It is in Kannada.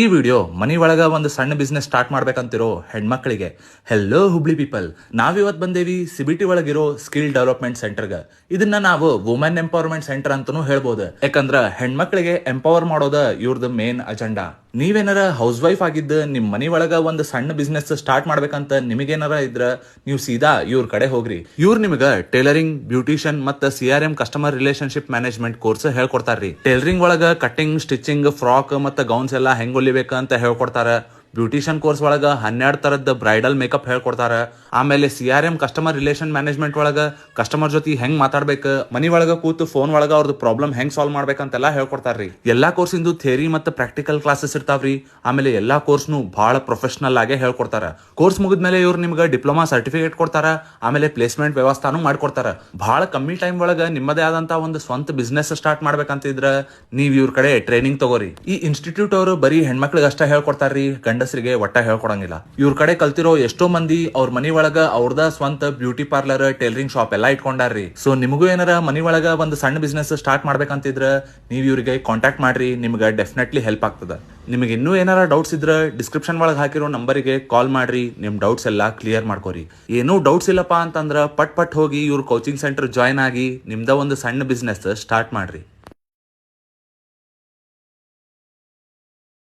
ಈ ವಿಡಿಯೋ ಮನಿ ಒಳಗ ಒಂದು ಸಣ್ಣ ಬಿಸ್ನೆಸ್ ಸ್ಟಾರ್ಟ್ ಮಾಡ್ಬೇಕಂತಿರೋ ಹೆಣ್ಮಕ್ಳಿಗೆ. ಹೆಲ್ಲೋ ಹುಬ್ಳಿ ಪೀಪಲ್ ನಾವಿವತ್ ಬಂದೇವಿ ಸಿಬಿಟಿ ಒಳಗಿರೋ ಸ್ಕಿಲ್ ಡೆವಲಪ್ಮೆಂಟ್ ಸೆಂಟರ್ಗ ಇದನ್ನ ನಾವು ವುಮೆನ್ ಎಂಪವರ್ಮೆಂಟ್ ಸೆಂಟರ್ ಅಂತಾನೂ ಹೇಳ್ಬೋದು. ಯಾಕಂದ್ರ ಹೆಣ್ಮಕ್ಳಿಗೆ ಎಂಪವರ್ ಮಾಡೋದ ಇವ್ರದ್ದು ಮೇನ್ ಅಜೆಂಡಾ ನೀವೇನಾರ ಹೌಸ್ ವೈಫ್ ಆಗಿದ್ದ ನಿಮ್ಮ ಮನೆ ಒಳಗ ಒಂದು ಸಣ್ಣ ಬಿಸ್ನೆಸ್ ಸ್ಟಾರ್ಟ್ ಮಾಡ್ಬೇಕಂತ ನಿಮಗೇನಾರ ಇದ್ರ, ನೀವು ಸೀದಾ ಇವ್ರ ಕಡೆ ಹೋಗ್ರಿ. ಇವ್ರು ನಿಮಗ ಟೈಲರಿಂಗ್ ಬ್ಯೂಟಿಷಿಯನ್ ಮತ್ತ C R M customer relationship management course ಹೇಳ್ಕೊಡ್ತಾರ್ರಿ. Tailoring ಒಳಗ ಕಟ್ಟಿಂಗ್ ಸ್ಟಿಚಿಂಗ್ ಫ್ರಾಕ್ ಮತ್ತ ಗೌನ್ಸ್ ಎಲ್ಲ ಹೆಂಗ್ ಹೊಲಿಬೇಕಂತ ಹೇಳ್ಕೊಡ್ತಾರ. ಬ್ಯೂಟಿಷಿಯನ್ ಕೋರ್ಸ್ ಒಳಗ ಹನ್ನೆರಡು ಥರದ ಬ್ರೈಡಲ್ ಮೇಕಪ್ ಹೇಳ್ಕೊಡ್ತಾರ. ಆಮೇಲೆ C R M customer relation management ಒಳಗ ಕಸ್ಟಮರ್ ಜೊತೆ ಹೆಂಗ್ ಮಾತಾಡ್ಬೇಕು, ಮನಿ ಒಳಗ ಕೂತು ಫೋನ್ ಒಳಗ ಅವ್ರದ್ದು ಪ್ರಾಬ್ಲಮ್ ಹೆಂಗ್ ಸಾಲ್ವ್ ಮಾಡ್ಬೇಕಂತೆಲ್ಲ ಹೇಳ್ಕೊಡ್ತಾರ್ರಿ. ಎಲ್ಲಾ ಕೋರ್ಸ್ ಇಂದು ಥೇರಿ ಮತ್ತು ಪ್ರಾಕ್ಟಿಕಲ್ ಕ್ಲಾಸಸ್ ಇರ್ತಾವ್ರಿ. ಆಮೇಲೆ ಎಲ್ಲಾ ಕೋರ್ಸ್ನು ಬಹಳ ಪ್ರೊಫೆಷನಲ್ ಆಗಿ ಹೇಳ್ಕೊಡ್ತಾರ. ಕೋರ್ಸ್ ಮುಗಿದ್ಮೇಲೆ ಇವ್ರು ನಿಮ್ಗೆ ಡಿಪ್ಲೊಮಾ ಸರ್ಟಿಫಿಕೇಟ್ ಕೊಡ್ತಾರ, ಆಮೇಲೆ ಪ್ಲೇಸ್ಮೆಂಟ್ ವ್ಯವಸ್ಥಾನು ಮಾಡ್ಕೊಡ್ತಾರ. ಬಹಳ ಕಮ್ಮಿ ಟೈಮ್ ಒಳಗ ನಿಮ್ಮದೇ ಆದಂತ ಒಂದು ಸ್ವಂತ ಬಿಸ್ನೆಸ್ ಸ್ಟಾರ್ಟ್ ಮಾಡ್ಬೇಕಂತಿದ್ರ ನೀವು ಇವ್ರ ಕಡೆ ಟ್ರೈನಿಂಗ್ ತಗೋರಿ. ಈ ಇನ್ಸ್ಟಿಟ್ಯೂಟ್ ಅವರು ಬರೀ ಹೆಣ್ಮಕ್ಳಿಗೆ ಅಷ್ಟೇ ಹೇಳ್ಕೊಡ್ತಾರ್ರಿ ಗಂಡಸರಿಗೆ ಒಟ್ಟ ಹೇಳ್ಕೊಡಂಗಿಲ್ಲ. ಇವ್ರ ಕಡೆ ಕಲ್ತಿರೋ ಎಷ್ಟೋ ಮಂದಿ ಅವ್ರ ಮನಿ ಒಳಗ ಅವ್ರದ ಸ್ವಂತ ಬ್ಯೂಟಿ ಪಾರ್ಲರ್, ಟೈಲರಿಂಗ್ ಶಾಪ್ ಎಲ್ಲಾ ಇಟ್ಕೊಂಡಾರ್ರಿ. ಸೊ ನಿಮಗೂ ಏನಾರ ಮನಿ ಒಳಗ ಒಂದು ಸಣ್ಣ ಬಿಸ್ನೆಸ್ ಸ್ಟಾರ್ಟ್ ಮಾಡ್ಬೇಕಂತಿದ್ರ ನೀವ್ ಇವ್ರಿಗೆ ಕಾಂಟ್ಯಾಕ್ಟ್ ಮಾಡ್ರಿ, ನಿಮ್ಗೆ ಡೆಫಿನೆಟ್ಲಿ ಹೆಲ್ಪ್ ಆಗ್ತದ. ನಿಮಗೆ ಇನ್ನೂ ಏನಾರ ಡೌಟ್ಸ್ ಇದ್ರ ಡಿಸ್ಕ್ರಿಪ್ಷನ್ ಒಳಗೆ ಹಾಕಿರೋ ನಂಬರಿಗೆ ಕಾಲ್ ಮಾಡ್ರಿ, ನಿಮ್ ಡೌಟ್ಸ್ ಎಲ್ಲಾ ಕ್ಲಿಯರ್ ಮಾಡ್ಕೋರಿ. ಏನೂ ಡೌಟ್ಸ್ ಇಲ್ಲಪ್ಪ ಅಂತಂದ್ರ ಪಟ್ ಪಟ್ ಹೋಗಿ ಇವ್ರ ಕೋಚಿಂಗ್ ಸೆಂಟರ್ ಜಾಯ್ನ್ ಆಗಿ ನಿಮ್ದ ಒಂದು ಸಣ್ಣ ಬಿಸ್ನೆಸ್ ಸ್ಟಾರ್ಟ್ ಮಾಡ್ರಿ.